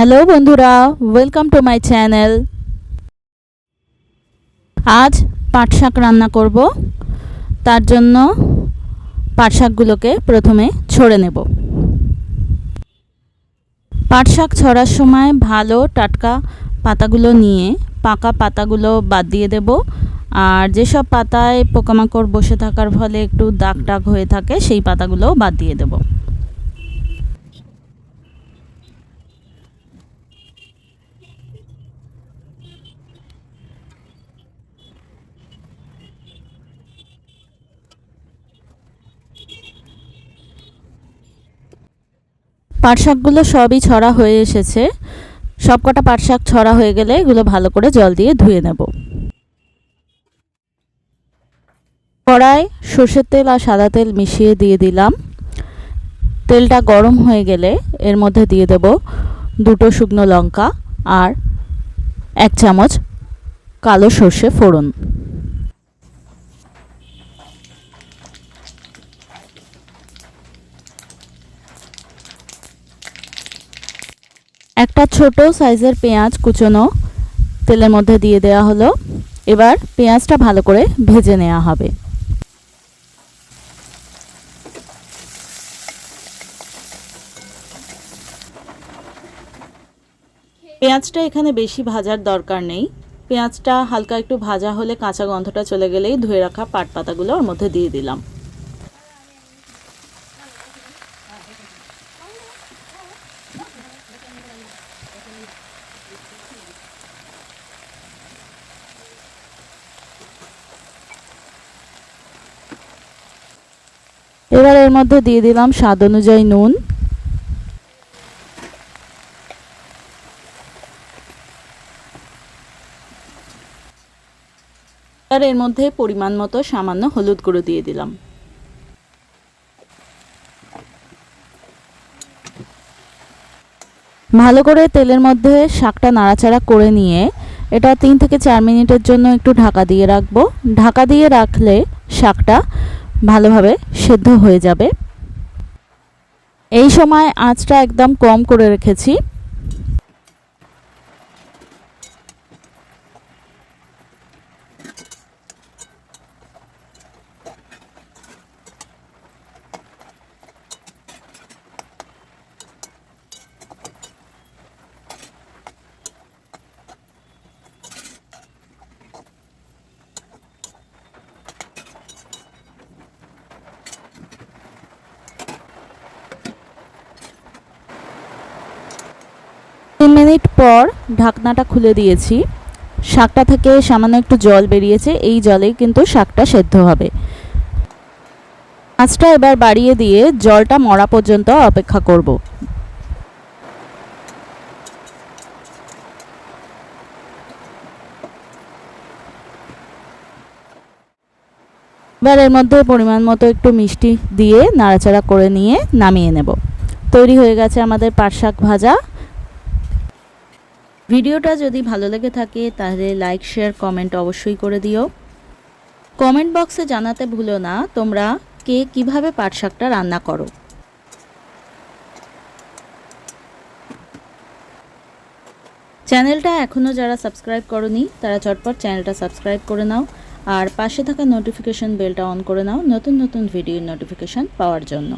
Hello বন্ধুরা welcome to my channel আজ পাট শাক রান্না করব। তার জন্য পাট শাকগুলোকে প্রথমে ছড়ে নেব। পাট শাক ছড়ার সময় ভালো টাটকা পাতাগুলো নিয়ে পাকা পাতাগুলো বাদ দিয়ে দেব। আর যেসব পাতায় পোকামাকড় বসে থাকার ফলে একটু দাগ টাগ হয়ে থাকে, সেই পাতাগুলো বাদ দিয়ে দেবো। পাট শাকগুলো সবই ছড়া হয়ে এসেছে। সব কটা পাট শাক ছড়া হয়ে গেলে এগুলো ভালো করে জল দিয়ে ধুয়ে নেব। কড়াই সর্ষের তেল আর সাদা তেল মিশিয়ে দিয়ে দিলাম। তেলটা গরম হয়ে গেলে এর মধ্যে দিয়ে দেব দুটো শুকনো লঙ্কা আর এক চামচ কালো সর্ষে ফোড়ন। একটা ছোট সাইজের পেঁয়াজ কুচোনো তেলের মধ্যে দিয়ে দেওয়া হলো। এবার পেঁয়াজটা ভালো করে ভেজে নেওয়া হবে। পেঁয়াজটা এখানে বেশি ভাজার দরকার নেই। পেঁয়াজটা হালকা একটু ভাজা হলে কাঁচা গন্ধটা চলে গেলেই ধুয়ে রাখা পাট পাতাগুলো ওর মধ্যে দিয়ে দিলাম। এবার এর মধ্যে দিয়ে দিলাম স্বাদ অনুযায়ী নুন। আর এর মধ্যে পরিমাণ মতো সামান্য হলুদ গুঁড়ো দিয়ে দিলাম। ভালো করে তেলের মধ্যে শাকটা নাড়াচাড়া করে নিয়ে এটা তিন থেকে চার মিনিটের জন্য একটু ঢাকা দিয়ে রাখব। ঢাকা দিয়ে রাখলে শাকটা ভালোভাবে সেদ্ধ হয়ে যাবে। এই সময় আঁচটা একদম কম করে রেখেছি। তিন মিনিট পর ঢাকনাটা খুলে দিয়েছি। শাকটা থেকে সামান্য একটু জল বেরিয়েছে, এই জলেই কিন্তু শাকটা সেদ্ধ হবে। মাছটা এবার বাড়িয়ে দিয়ে জলটা মরা পর্যন্ত অপেক্ষা করব। এবার এর মধ্যে পরিমাণ মতো একটু মিষ্টি দিয়ে নাড়াচাড়া করে নিয়ে নামিয়ে নেব। তৈরি হয়ে গেছে আমাদের পাট শাক ভাজা। ভিডিওটা যদি ভালো লেগে থাকে, তাহলে লাইক শেয়ার কমেন্ট অবশ্যই করে দিও। কমেন্ট বক্সে জানাতে ভুলো না, তোমরা কে কীভাবে পাট শাকটা রান্না করো। চ্যানেলটা এখনও যারা সাবস্ক্রাইব করনি, তারা চটপট চ্যানেলটা সাবস্ক্রাইব করে নাও, আর পাশে থাকা নোটিফিকেশন বেলটা অন করে নাও, নতুন নতুন ভিডিওর নোটিফিকেশন পাওয়ার জন্য।